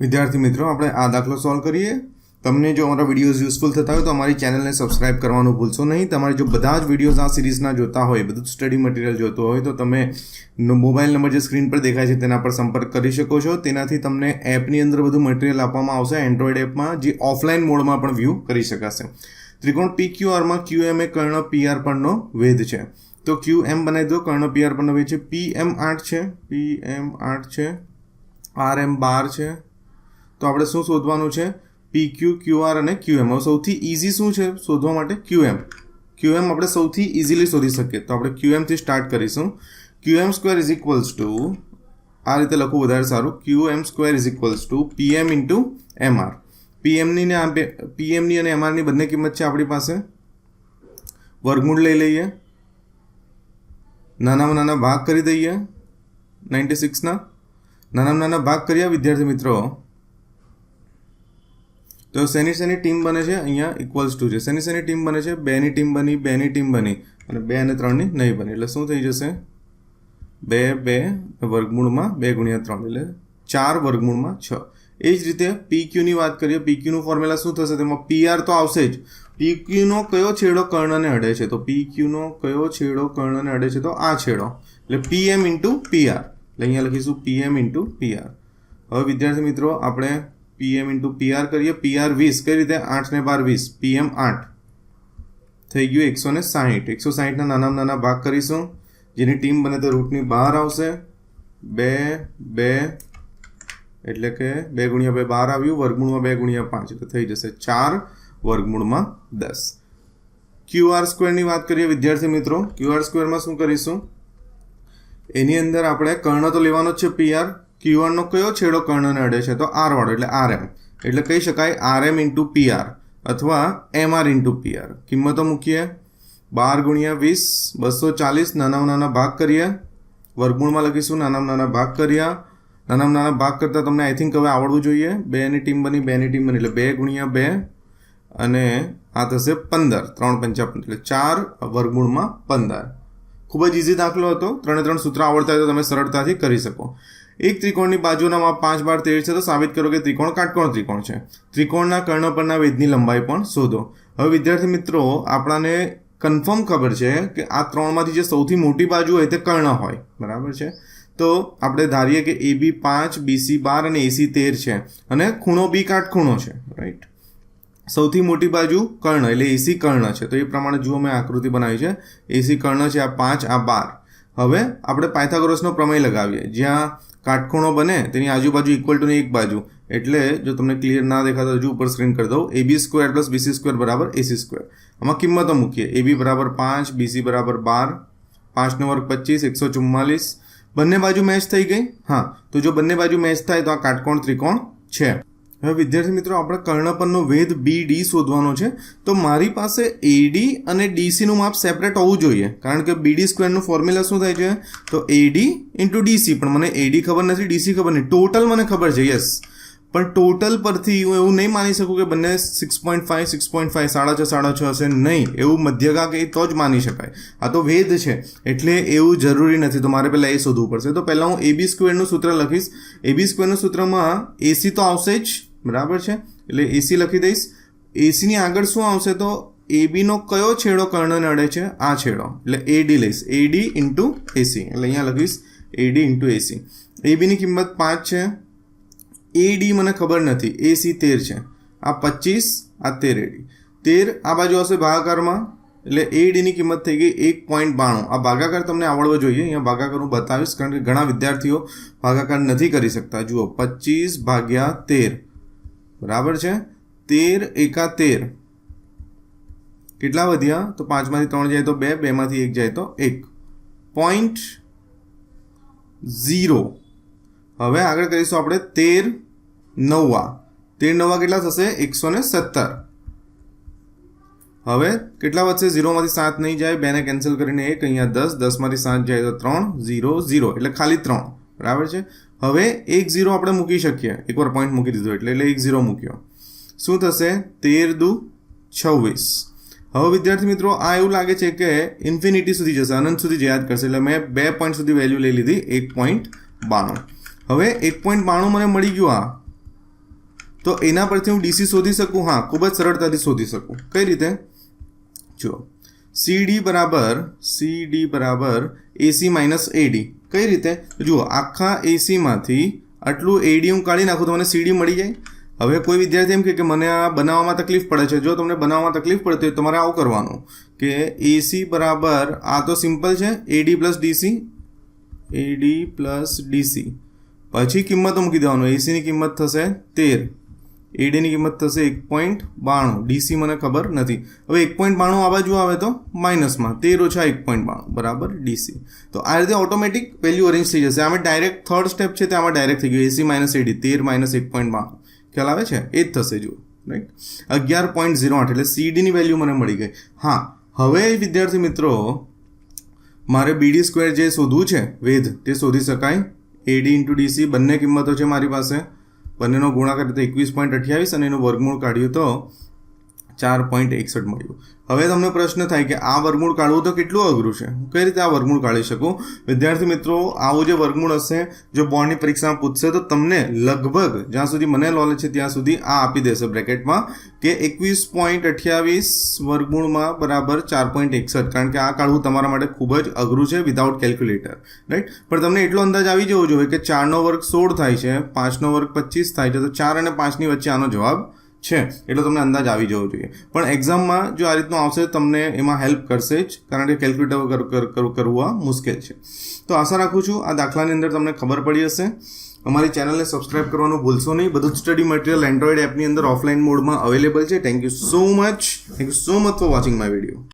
વિદ્યાર્થી મિત્રો, આપણે આ દાખલો સોલ્વ કરીએ. તમને જો અમારા વિડીયોઝ યુઝફુલ થતા હોય તો અમારી ચેનલને સબસ્ક્રાઇબ કરવાનું ભૂલશો નહીં. તમારે જો બધા જ વિડીયોઝ આ સિરીઝના જોતા હોય, બધું સ્ટડી મટીરિયલ જોતો હોય, તો તમે મોબાઈલ નંબર જે સ્ક્રીન પર દેખાય છે તેના પર સંપર્ક કરી શકો છો. તેનાથી તમને એપની અંદર બધું મટીરિયલ આપવામાં આવશે. એન્ડ્રોઈડ એપમાં જે ઓફલાઈન મોડમાં પણ વ્યૂ કરી શકાશે. ત્રિકોણ પી ક્યુ આરમાં ક્યુ એમ એ કર્ણ પી આર પરનો વેધ છે. તો ક્યુ એમ બનાવી દો. કર્ણ પી આર પરનો વેધ છે. પી એમ આઠ છે. પી એમ આઠ છે. આર એમ બાર છે. તો આપણે શું શોધવાનું છે? પી ક્યુ ક્યુ આર અને ક્યુ એમ હવે સૌથી ઇઝી શું છે શોધવા માટે? ક્યુ એમ ક્યુ એમ આપણે સૌથી ઇઝીલી શોધી શકીએ. તો આપણે ક્યુ એમથી સ્ટાર્ટ કરીશું. Q M square is equals to આ રીતે લખવું વધારે સારું. Q M square is equals to PM into MR પીએમની ને આ પીએમની અને એમઆરની બંને કિંમત છે આપણી પાસે. વર્ગમૂળ લઈ લઈએ. નાનામાં નાના ભાગ કરી દઈએ. નાઇન્ટી સિક્સના નાનામાં નાના ભાગ કર્યા, વિદ્યાર્થી મિત્રો. તો શેની શેની ટીમ બને છે? અહીંયા ઇક્વલ્સ ટુ છે. શેની શેની ટીમ બને છે? બેની ટીમ બની, બેની ટીમ બની અને બે અને ત્રણની નહીં બની. એટલે શું થઈ જશે? બે બે વર્ગમૂળમાં બે ગુણ્યા ત્રણ. એટલે ચાર વર્ગમૂળમાં છ. એ જ રીતે પી ક્યુની વાત કરીએ, પી ક્યુનું ફોર્મ્યુલા શું થશે? તેમાં પીઆર તો આવશે જ. પી ક્યુનો કયો છેડો કર્ણને અડે છે? તો પી ક્યુનો કયો છેડો કર્ણને અડે છે? તો આ છેડો. એટલે પીએમ ઇન્ટુ પીઆર એટલે અહીંયા લખીશું પીએમ ઇન્ટુ પીઆર હવે વિદ્યાર્થી મિત્રો, આપણે પીએમ ઇન્ટુ પીઆર કરીએ. પીઆર વીસ. કઈ રીતે? આઠ ને બાર વીસ. પીએમ આઠ. થઈ ગયું એકસો ને સાહીઠ. એકસો સાહીઠના નાનામાં નાના ભાગ કરીશું. જેની ટીમ બને તો રૂટની બહાર આવશે. બે બે, એટલે કે બે ગુણ્યા બે બાર આવ્યું. વર્ગમૂળમાં બે ગુણ્યા પાંચ. એટલે થઈ જશે ચાર. વર્ગમૂળમાં દસ. ક્યુઆર સ્ક્વેરની વાત કરીએ, વિદ્યાર્થી મિત્રો. ક્યુઆર સ્ક્વેરમાં શું કરીશું? એની અંદર આપણે કર્ણ તો લેવાનો જ છે પીઆર ક્યુઆરનો કયો છેડો કર્ણને અડે છે? તો આર વાળો, એટલે આર એમ એટલે કહી શકાય આર એમ ઇન્ટુ પીઆર અથવા એમ આર ઇન્ટુ પીઆર કિંમતો મૂકીએ. બાર ગુણ્યા વીસ, બસો ચાલીસ, નાનામાં નાના ભાગ કરીએ. વર્ગમૂળમાં લખીશું, નાનામાં નાના ભાગ કર્યા. નાનામાં નાના ભાગ કરતાં તમને આઈ થિંક હવે આવડવું જોઈએ. બેની ટીમ બની બેની ટીમ બની, એટલે બે ગુણ્યા બે. અને આ થશે પંદર, ત્રણ પંચા એટલે ચાર વર્ગમૂળમાં પંદર. ખૂબ જ ઇઝી દાખલો હતો. ત્રણે ત્રણ સૂત્ર આવડતા હોય તો તમે સરળતાથી કરી શકો. એક ત્રિકોણની બાજુના માપ પાંચ બાર તેર છે, તો સાબિત કરો કે ત્રિકોણ કાટકોણ ત્રિકોણ છે. ત્રિકોણના કર્ણ પરના વેદની લંબાઈ પણ શોધો. હવે વિદ્યાર્થી મિત્રો, આપણાને કન્ફર્મ ખબર છે કે આ ત્રણમાંથી જે સૌથી મોટી બાજુ હોય તે કર્ણ હોય. બરાબર છે? તો આપણે ધારીએ કે એ બી પાંચ બીસી બાર અને એસી તેર છે. અને ખૂણો બી કાટખૂણો છે. રાઈટ સૌથી મોટી બાજુ કર્ણ, એટલે એસી કર્ણ છે. તો એ પ્રમાણે જુઓ મેં આકૃતિ બનાવી છે. એસી કર્ણ છે આ પાંચ, આ બાર. હવે આપણે પાયથાગોરસનો પ્રમેય લગાવીએ. જ્યાં કાટખૂણો બને, તેની આજુબાજુ ઇક્વલ ટુની એક બાજુ. એટલે જો તમને ક્લિયર ના દેખાતો હજુ ઉપર સ્ક્રીન કરી દઉં. A B square plus BC square બરાબર એસી સ્ક્વેર આમાં કિંમતો મૂકીએ. એ બી બરાબર પાંચ બીસી બરાબર બાર પાંચનો વર્ગ પચીસ, એકસો ચુમ્માલીસ. બંને બાજુ મેચ થઈ ગઈ? હા. તો જો બંને બાજુ મેચ થાય તો આ કાટકોણ ત્રિકોણ છે. હવે વિદ્યાર્થી મિત્રો, આપણે કર્ણ પરનો વેધ બી ડી શોધવાનો છે. તો મારી પાસે એડી અને ડીસીનું માપ સેપરેટ હોવું જોઈએ. કારણ કે બીડી સ્ક્વેરનું ફોર્મ્યુલા શું થાય છે? તો એડી ઇન્ટુ ડીસી પણ મને એડી ખબર નથી ડીસી ખબર નહીં. ટોટલ મને ખબર છે યસ પણ ટોટલ પરથી હું એવું નહીં માની શકું કે બંને six point five six point five સાડા છ સાડા છ હશે. નહીં, એવું મધ્યગા કે તો જ માની શકાય. આ તો વેદ છે, એટલે એવું જરૂરી નથી. તો મારે પહેલાં એ શોધવું પડશે. તો પહેલાં હું એબી સ્ક્વેરનું સૂત્ર લખીશ. એબી સ્ક્વેરનું સૂત્રમાં એસી તો આવશે જ. બરાબર છે? એટલે એસી લખી દઈશ. એસીની આગળ શું આવશે તો એબીનો કયો છેડો કર્ણને અડે છે? આ છેડો. એટલે એડી લઈશ. એડી ઇન્ટુ એસી એટલે અહીંયા લખીશ એડી ઇન્ટુ એસી એબીની કિંમત પાંચ છે. એડી મને ખબર નથી. એસી તેર છે. આ પચીસ, આ તેર એડી તેર આ બાજુ આવશે ભાગાકારમાં. એટલે એડીની કિંમત થઈ ગઈ એક પોઈન્ટ બાણું. આ ભાગાકાર તમને આવડવો જોઈએ. અહીંયા ભાગાકાર હું બતાવીશ કારણ કે ઘણા વિદ્યાર્થીઓ ભાગાકાર નથી કરી શકતા. જુઓ, પચીસ ભાગ્યા તેર. બરાબર છે? તેર એકા તેર. કેટલા વધ્યા? તો પાંચમાંથી ત્રણ જાય તો બે, બેમાંથી એક જાય તો એક. પોઈન્ટ ઝીરો હવે આગળ કરીશું આપણે તેર નવવા. તેર નવવા કેટલા થશે? એકસો ને સત્તર. હવે કેટલા વધશે? ઝીરોમાંથી સાત નહીં જાય, બેને કેન્સલ કરીને એક, અહીંયા દસ, દસમાંથી સાત જાય તો ત્રણ, ઝીરો ઝીરો. એટલે ખાલી ત્રણ. બરાબર છે? હવે એક ઝીરો આપણે મૂકી શકીએ. એકવાર પોઈન્ટ મૂકી દીધો એટલે એટલે એક ઝીરો મૂક્યો. શું થશે? તેર દુ છવ્વીસ. હવે વિદ્યાર્થી મિત્રો, આ એવું લાગે છે કે ઇન્ફિનિટી સુધી જશે, અનંત સુધી યાદ કરશે. એટલે મેં બે પોઈન્ટ સુધી વેલ્યુ લઈ લીધી, એક પોઈન્ટ બાણું. હવે એક પોઈન્ટ બાણું મને મળી ગયું આ. તો એના પરથી હું ડીસી શોધી શકું? હા, ખૂબ જ સરળતાથી શોધી શકું. કઈ રીતે? જુઓ. સીડી બરાબર સીડી બરાબર એસી માઇનસ એડી કઈ રીતે? જુઓ, આખા એસીમાંથી આટલું એડી હું કાઢી નાખું તો મને સીડી મળી જાય. હવે કોઈ વિદ્યાર્થી એમ કે મને આ બનાવવામાં તકલીફ પડે છે. જો તમને બનાવવામાં તકલીફ પડતી હોય તમારે આવું કરવાનું કે એસી બરાબર, આ તો સિમ્પલ છે AD plus DC AD plus DC પછી કિંમતો મૂકી દેવાનું. એસીની કિંમત થશે તેર. એડીની કિંમત થશે એક પોઈન્ટ બાણું. ડીસી મને ખબર નથી. હવે એક પોઈન્ટ બાણું આ બાજુ આવે તો માઇનસમાં. તેર ઓછા એક પોઈન્ટ બાણું. બરાબર? ડીસી. તો આ રીતે ઓટોમેટિક વેલ્યુ અરેન્જ થઈ જશે. આમાં ડાયરેક્ટ થર્ડ સ્ટેપ છે તે આમાં ડાયરેક્ટ થઈ ગયું. AC minus AD. તેર માઇનસ એક પોઈન્ટ બાણું. ખ્યાલ આવે છે? એ જ થશે, જુઓ. રાઈટ અગિયાર પોઈન્ટ ઝીરો આઠ એટલે સીડીની વેલ્યુ મને મળી ગઈ. હા, હવે વિદ્યાર્થી મિત્રો, મારે બીડી સ્ક્વેર જે શોધવું છે, વેધ, તે શોધી શકાય. એડી ઇન્ટુ ડીસી બંને કિંમતો છે મારી પાસે. બંનેનો ગુણાકાર તો એકવીસ પોઈન્ટ અઠ્યાવીસ અને એનું વર્ગમૂળ કાઢ્યું તો ચાર પોઈન્ટ એકસઠ મળ્યું. હવે તમને પ્રશ્ન થાય કે આ વર્ગમૂળ કાઢવું તો કેટલું અઘરું છે? હું કઈ રીતે આ વર્ગમૂળ કાઢી શકું? વિદ્યાર્થી મિત્રો, આવું જે વર્ગમૂળ હશે, જો બોર્ડની પરીક્ષામાં પૂછશે તો તમને લગભગ જ્યાં સુધી મને નોલેજ છે ત્યાં સુધી આ આપી દેશે બ્રેકેટમાં કે એકવીસ પોઈન્ટ અઠ્યાવીસ વર્ગમૂળમાં બરાબર ચાર પોઈન્ટ એકસઠ. કારણ કે આ કાઢવું તમારા માટે ખૂબ જ અઘરું છે વિધાઉટ કેલ્ક્યુલેટર રાઈટ પણ તમને એટલો અંદાજ આવી જવો જોઈએ કે ચારનો વર્ગ સોળ થાય છે, પાંચનો વર્ગ પચીસ થાય છે, તો ચાર અને પાંચની વચ્ચે આનો જવાબ છે, એટલો તમને અંદાજ આવી જવો જોઈએ. પણ એક્ઝામમાં જો આ રીતનું આવશે, તમને એમાં હેલ્પ કરશે જ, કારણ કે કેલ્ક્યુલેટર કરવું આ મુશ્કેલ છે. તો આશા રાખું છું આ દાખલાની અંદર તમને ખબર પડી હશે. અમારી ચેનલને સબસ્ક્રાઇબ કરવાનું ભૂલશો નહીં. બધું સ્ટડી મટીરિયલ એન્ડ્રોઈડ એપની અંદર ઓફલાઈન મોડમાં અવેલેબલ છે. Thank you so much thank you so much for watching my video